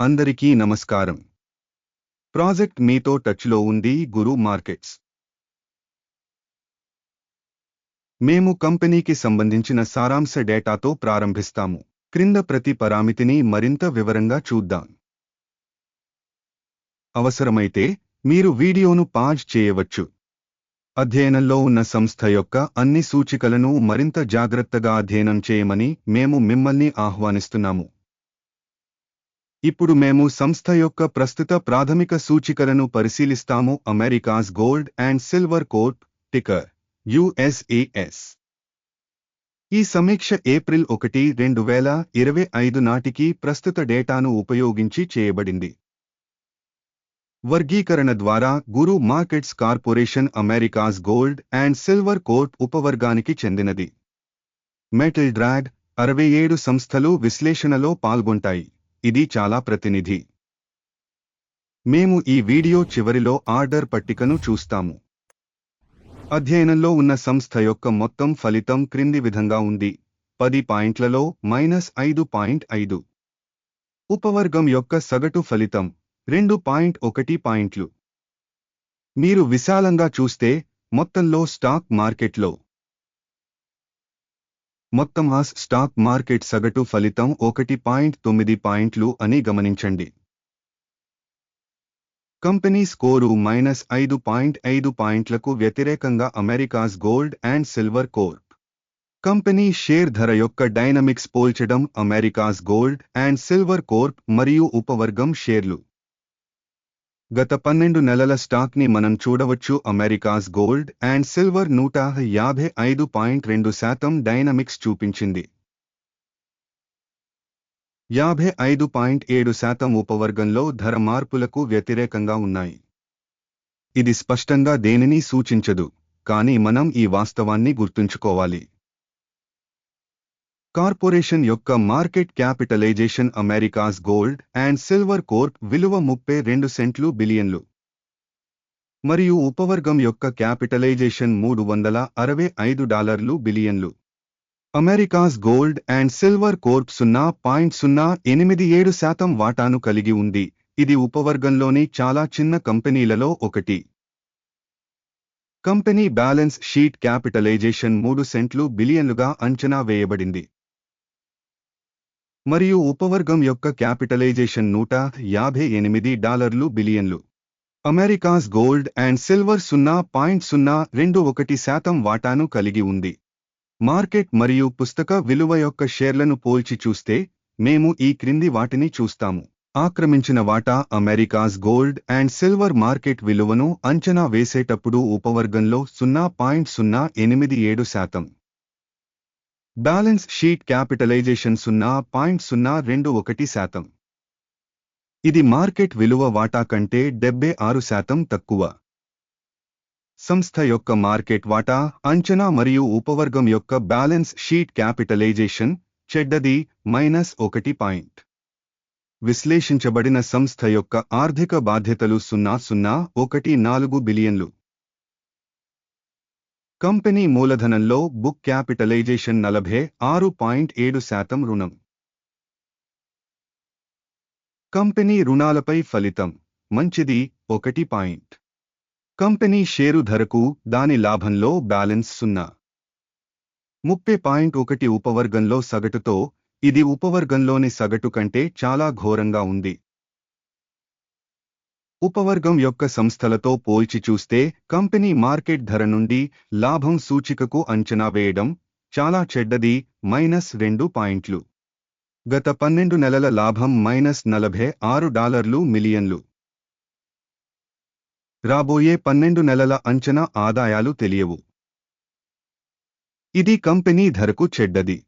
అందరికీ నమస్కారం. ప్రాజెక్ట్ మీతో టచ్లో ఉంది గురు మార్కెట్స్. మేము కంపెనీకి సంబంధించిన సారాంశ డేటాతో ప్రారంభిస్తాము. క్రింద ప్రతి పరామితిని మరింత వివరంగా చూద్దాం. అవసరమైతే మీరు వీడియోను పాజ్ చేయవచ్చు. అధ్యయనంలో ఉన్న సంస్థ యొక్క అన్ని సూచికలను మరింత జాగ్రత్తగా అధ్యయనం చేయమని మేము మిమ్మల్ని ఆహ్వానిస్తున్నాము. ఇప్పుడు మేము సంస్థ యొక్క ప్రస్తుత ప్రాథమిక సూచికలను పరిశీలిస్తాము. Americas gold and silver Corp ticker USAS. ఈ సమీక్ష ఏప్రిల్ ఒకటి రెండు వేల ఇరవై ఐదు నాటికి ప్రస్తుత డేటాను ఉపయోగించి చేయబడింది. వర్గీకరణ ద్వారా Guru Markets Corporation Americas Gold and Silver Corp ఉపవర్గానికి చెందినది. మెటల్ డ్రాగ్ అరవై ఏడు సంస్థలు విశ్లేషణలో పాల్గొంటాయి. ఇది చాలా ప్రతినిధి. మేము ఈ వీడియో చివరిలో ఆర్డర్ పట్టికను చూస్తాము. అధ్యయనంలో ఉన్న సంస్థ యొక్క మొత్తం ఫలితం క్రింది విధంగా ఉంది. పది పాయింట్లలో మైనస్ ఐదు పాయింట్ ఐదు. ఉపవర్గం యొక్క సగటు ఫలితం రెండు పాయింట్ ఒకటి పాయింట్లు. మీరు విశాలంగా చూస్తే మొత్తంలో స్టాక్ మార్కెట్లో మొత్తం ఆస్ స్టాక్ మార్కెట్ సగటు ఫలితం ఒకటి పాయింట్ తొమ్మిది పాయింట్లు అని గమనించండి. కంపెనీ స్కోరు మైనస్ ఐదు పాయింట్ ఐదు పాయింట్లకు వ్యతిరేకంగా Americas Gold and Silver Corp. Company share ధర యొక్క డైనమిక్స్ పోల్చడం Americas Gold and Silver Corp మరియు ఉపవర్గం షేర్లు. గత పన్నెండు నెలల స్టాక్ని మనం చూడవచ్చు. అమెరికాస్ గోల్డ్ అండ్ సిల్వర్ నూట యాభై ఐదు పాయింట్ రెండు శాతం డైనమిక్స్ చూపించింది. యాభై ఐదు పాయింట్ ఏడు శాతం ఉపవర్గంలో ధర మార్పులకు వ్యతిరేకంగా ఉన్నాయి. ఇది స్పష్టంగా దేనిని సూచించదు. కానీ మనం ఈ వాస్తవాన్ని గుర్తుంచుకోవాలి. కార్పొరేషన్ యొక్క market capitalization Americas Gold and Silver Corp విలువ ముప్పై రెండు సెంట్లు బిలియన్లు. మరియు ఉపవర్గం యొక్క క్యాపిటలైజేషన్ మూడు వందల అరవై ఐదు డాలర్లు బిలియన్లు. Americas Gold and Silver Corp సున్నా పాయింట్ సున్నా ఎనిమిది ఏడు శాతం వాటాను కలిగి ఉంది. ఇది ఉపవర్గంలోని చాలా చిన్న కంపెనీలలో ఒకటి. కంపెనీ బ్యాలెన్స్ షీట్ క్యాపిటలైజేషన్ మూడు సెంట్లు బిలియన్లుగా అంచనా వేయబడింది. మరియు ఉపవర్గం యొక్క క్యాపిటలైజేషన్ నూట యాభై ఎనిమిది డాలర్లు బిలియన్లు. అమెరికాస్ గోల్డ్ అండ్ సిల్వర్ సున్నా పాయింట్ సున్నా రెండు ఒకటి శాతం వాటాను కలిగి ఉంది. మార్కెట్ మరియు పుస్తక విలువ యొక్క షేర్లను పోల్చి చూస్తే మేము ఈ క్రింది వాటిని చూస్తాము. ఆక్రమించిన వాటా Americas Gold and Silver market విలువను అంచనా వేసేటప్పుడు ఉపవర్గంలో సున్నా పాయింట్ సున్నా ఎనిమిది ఏడు శాతం. బ్యాలెన్స్ షీట్ క్యాపిటలైజేషన్ సున్నా పాయింట్ సున్నా రెండు ఒకటి శాతం. ఇది మార్కెట్ విలువ వాటా కంటే డెబ్బై ఆరు శాతం తక్కువ. సంస్థ యొక్క మార్కెట్ వాటా అంచనా మరియు ఉపవర్గం యొక్క బ్యాలెన్స్ షీట్ క్యాపిటలైజేషన్ చెడ్డది మైనస్ ఒకటి పాయింట్. విశ్లేషించబడిన సంస్థ యొక్క ఆర్థిక బాధ్యతలు సున్నా సున్నా ఒకటి నాలుగు బిలియన్లు. కంపెనీ మూలధనంలో బుక్ క్యాపిటలైజేషన్ నలభై ఆరు పాయింట్ ఏడు శాతం రుణం. కంపెనీ రుణాలపై ఫలితం. మంచిది ఒకటి పాయింట్. కంపెనీ షేరు ధరకు దాని లాభంలో బ్యాలెన్స్ సున్నా. ముప్పై పాయింట్ ఒకటి ఉపవర్గంలో సగటుతో ఇది ఉపవర్గంలోని సగటు కంటే చాలా ఘోరంగా ఉంది. ఉపవర్గం యొక్క సంస్థలతో పోల్చి చూస్తే కంపెనీ మార్కెట్ ధర నుండి లాభం సూచికకు అంచనా వేయడం చాలా చెడ్డది మైనస్ రెండు పాయింట్లు. గత పన్నెండు నెలల లాభం మైనస్ నలభై ఆరు డాలర్లు మిలియన్లు. రాబోయే పన్నెండు నెలల అంచనా ఆదాయాలు తెలియవు. ఇది కంపెనీ ధరకు చెడ్డది.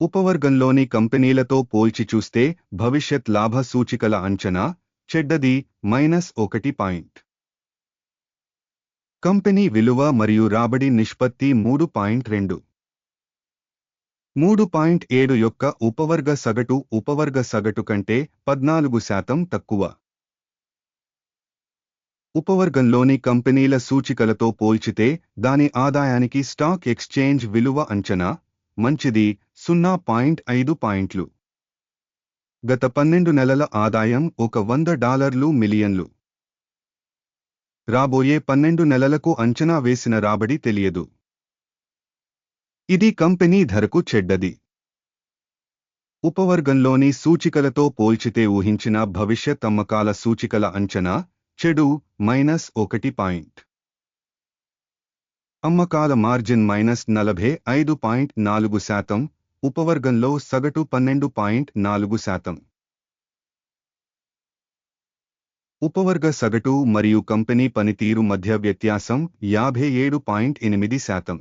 ఉపవర్గంలోని కంపెనీలతో పోల్చి చూస్తే భవిష్యత్ లాభ సూచికల అంచనా చెడ్డది మైనస్ ఒకటి పాయింట్. కంపెనీ విలువ మరియు రాబడి నిష్పత్తి మూడు పాయింట్ రెండు. మూడు పాయింట్ ఏడు యొక్క ఉపవర్గ సగటు ఉపవర్గ సగటు కంటే పద్నాలుగు శాతం తక్కువ. ఉపవర్గంలోని కంపెనీల సూచికలతో పోల్చితే దాని ఆదాయానికి స్టాక్ ఎక్స్చేంజ్ విలువ అంచనా మంచిది సున్నా పాయింట్ ఐదు పాయింట్లు. గత పన్నెండు నెలల ఆదాయం ఒక వంద డాలర్లు మిలియన్లు. రాబోయే పన్నెండు నెలలకు అంచనా వేసిన రాబడి తెలియదు. ఇది కంపెనీ ధరకు చెడ్డది. ఉపవర్గంలోని సూచికలతో పోల్చితే ఊహించిన భవిష్యత్ అమ్మకాల సూచికల అంచనా చెడు మైనస్ ఒకటి పాయింట్. అమ్మకాల మార్జిన్ మైనస్ నలభై ఐదు పాయింట్ నాలుగు శాతం ఉపవర్గంలో సగటు పన్నెండు పాయింట్ నాలుగు శాతం. ఉపవర్గ సగటు మరియు కంపెనీ పనితీరు మధ్య వ్యత్యాసం యాభై ఏడు పాయింట్ ఎనిమిది శాతం.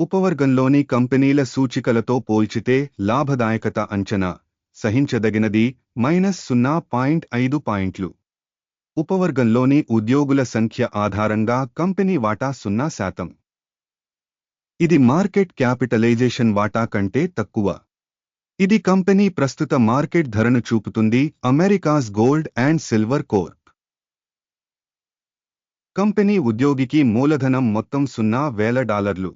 ఉపవర్గంలోని కంపెనీల సూచికలతో పోల్చితే లాభదాయకత అంచనా సహించదగినది మైనస్ సున్నా పాయింట్ ఐదు పాయింట్లు. ఉపవర్గంలోని ఉద్యోగుల సంఖ్య ఆధారంగా కంపెనీ వాటా సున్నా శాతం. ఇది మార్కెట్ క్యాపిటలైజేషన్ వాటా కంటే తక్కువ. ఇది కంపెనీ ప్రస్తుత మార్కెట్ ధరను చూపుతుంది Americas Gold and Silver Corp. Company ఉద్యోగికి మూలధనం మొత్తం సున్నా వేల డాలర్లు.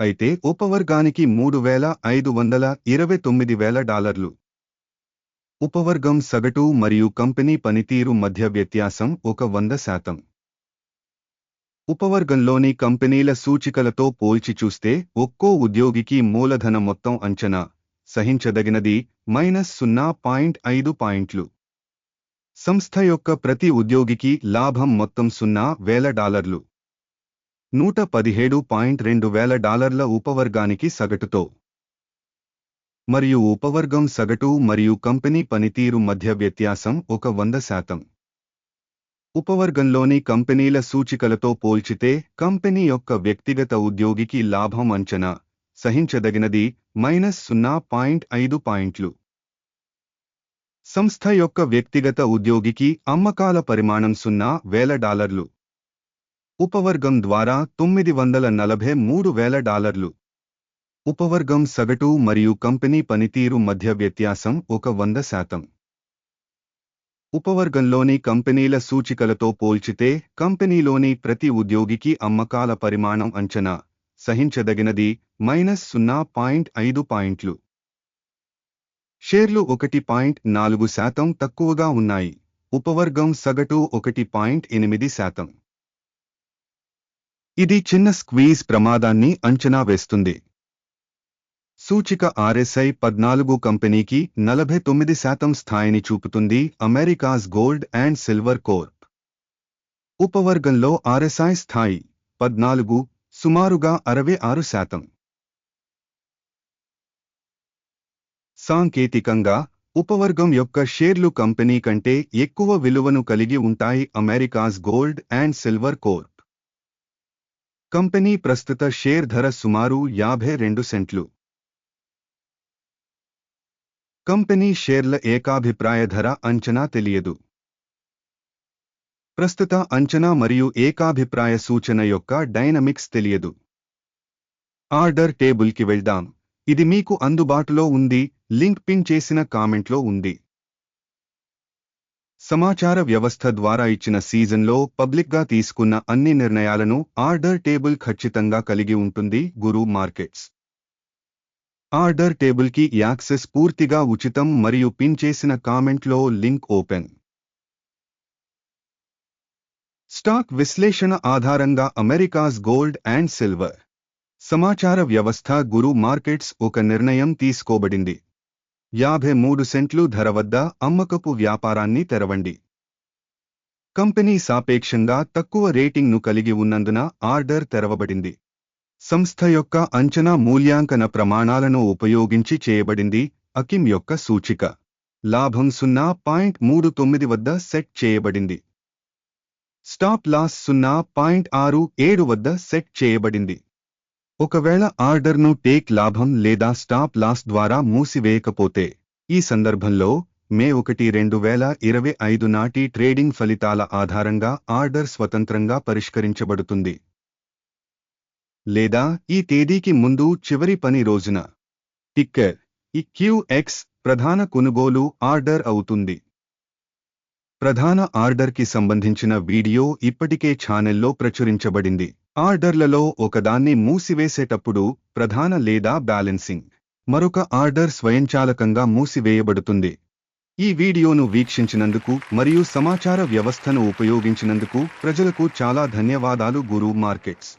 అయితే ఉపవర్గానికి మూడు వేల ఐదు వందల ఇరవై తొమ్మిది వేల డాలర్లు. ఉపవర్గం సగటు మరియు కంపెనీ పనితీరు మధ్య వ్యత్యాసం ఒక వంద శాతం. ఉపవర్గంలోని కంపెనీల సూచికలతో పోల్చి చూస్తే ఒక్కో ఉద్యోగికి మూలధన మొత్తం అంచనా సహించదగినది మైనస్ సున్నా పాయింట్ ఐదు పాయింట్లు. సంస్థ యొక్క ప్రతి ఉద్యోగికి లాభం మొత్తం సున్నా వేల డాలర్లు. నూట పదిహేడు పాయింట్ రెండు వేల డాలర్ల ఉపవర్గానికి సగటుతో. మరియు ఉపవర్గం సగటు మరియు కంపెనీ పనితీరు మధ్య వ్యత్యాసం ఒక వంద శాతం. ఉపవర్గంలోని కంపెనీల సూచికలతో పోల్చితే కంపెనీ యొక్క వ్యక్తిగత ఉద్యోగికి లాభం అంచనా సహించదగినది మైనస్ సున్నా పాయింట్ ఐదు పాయింట్లు. సంస్థ యొక్క వ్యక్తిగత ఉద్యోగికి అమ్మకాల పరిమాణం సున్నా వేల డాలర్లు. ఉపవర్గం ద్వారా తొమ్మిది వందల నలభై మూడు వేల డాలర్లు. ఉపవర్గం సగటు మరియు కంపెనీ పనితీరు మధ్య వ్యత్యాసం ఒక వంద శాతం. ఉపవర్గంలోని కంపెనీల సూచికలతో పోల్చితే కంపెనీలోని ప్రతి ఉద్యోగికి అమ్మకాల పరిమాణం అంచనా సహించదగినది మైనస్ సున్నా పాయింట్ ఐదు పాయింట్లు. షేర్లు ఒకటి పాయింట్ నాలుగు శాతం తక్కువగా ఉన్నాయి. ఉపవర్గం సగటు ఒకటి పాయింట్ ఎనిమిది శాతం. ఇది చిన్న స్క్వీజ్ ప్రమాదాన్ని అంచనా వేస్తుంది. సూచిక ఆర్ఎస్ఐ పద్నాలుగు కంపెనీకి నలభై తొమ్మిది శాతం స్థాయిని చూపుతుంది Americas Gold and Silver Corp. ఉపవర్గంలో RSI స్థాయి పద్నాలుగు సుమారుగా అరవై ఆరు శాతం. సాంకేతికంగా ఉపవర్గం యొక్క షేర్లు కంపెనీ కంటే ఎక్కువ విలువను కలిగి ఉంటాయి Americas Gold and Silver Corp. Company ప్రస్తుత షేర్ ధర సుమారు యాభై రెండు సెంట్లు. కంపెనీ షేర్ల ఏకాభిప్రాయ ధర అంచనా తెలియదు. ప్రస్తుత అంచనా మరియు ఏకాభిప్రాయ సూచన యొక్క డైనమిక్స్ తెలియదు. ఆర్డర్ టేబుల్కి వెళ్దాం. ఇది మీకు అందుబాటులో ఉంది. లింక్ పిన్ చేసిన కామెంట్లో ఉంది. సమాచార వ్యవస్థ ద్వారా ఇచ్చిన సీజన్లో పబ్లిక్గా తీసుకున్న అన్ని నిర్ణయాలను ఆర్డర్ టేబుల్ ఖచ్చితంగా కలిగి ఉంటుంది గురు మార్కెట్స్. ఆర్డర్ టేబుల్కి యాక్సెస్ పూర్తిగా ఉచితం మరియు పిన్ చేసిన కామెంట్లో లింక్ ఓపెన్. స్టాక్ విశ్లేషణ ఆధారంగా అమెరికాస్ గోల్డ్ అండ్ సిల్వర్. సమాచార వ్యవస్థ గురు మార్కెట్స్ ఒక నిర్ణయం తీసుకోబడింది. యాభై మూడు సెంట్లు ధర వద్ద అమ్మకపు వ్యాపారాన్ని తెరవండి. కంపెనీ సాపేక్షంగా తక్కువ రేటింగ్ను కలిగి ఉన్నందున ఆర్డర్ తెరవబడింది. సంస్థ యొక్క అంచనా మూల్యాంకన ప్రమాణాలను ఉపయోగించి చేయబడింది అకిమ్ యొక్క సూచిక. లాభం సున్నా పాయింట్ మూడు తొమ్మిది వద్ద సెట్ చేయబడింది. స్టాప్ లాస్ సున్నా పాయింట్ ఆరు ఏడు వద్ద సెట్ చేయబడింది. ఒకవేళ ఆర్డర్ను టేక్ లాభం లేదా స్టాప్ లాస్ ద్వారా మూసివేయకపోతే ఈ సందర్భంలో మే ఒకటి రెండు వేల ఇరవై ఐదు నాటి ట్రేడింగ్ ఫలితాల ఆధారంగా ఆర్డర్ స్వతంత్రంగా పరిష్కరించబడుతుంది. లేదా ఈ తేదీకి ముందు చివరి పని రోజున. టిక్కర్ ఈ క్యూఎక్స్ ప్రధాన కొనుగోలు ఆర్డర్ అవుతుంది. ప్రధాన ఆర్డర్కి సంబంధించిన వీడియో ఇప్పటికే ఛానెల్లో ప్రచురించబడింది. ఆర్డర్లలో ఒకదాన్ని మూసివేసేటప్పుడు ప్రధాన లేదా బ్యాలెన్సింగ్ మరొక ఆర్డర్ స్వయంచాలకంగా మూసివేయబడుతుంది. ఈ వీడియోను వీక్షించినందుకు మరియు సమాచార వ్యవస్థను ఉపయోగించినందుకు ప్రజలకు చాలా ధన్యవాదాలు గురు మార్కెట్స్.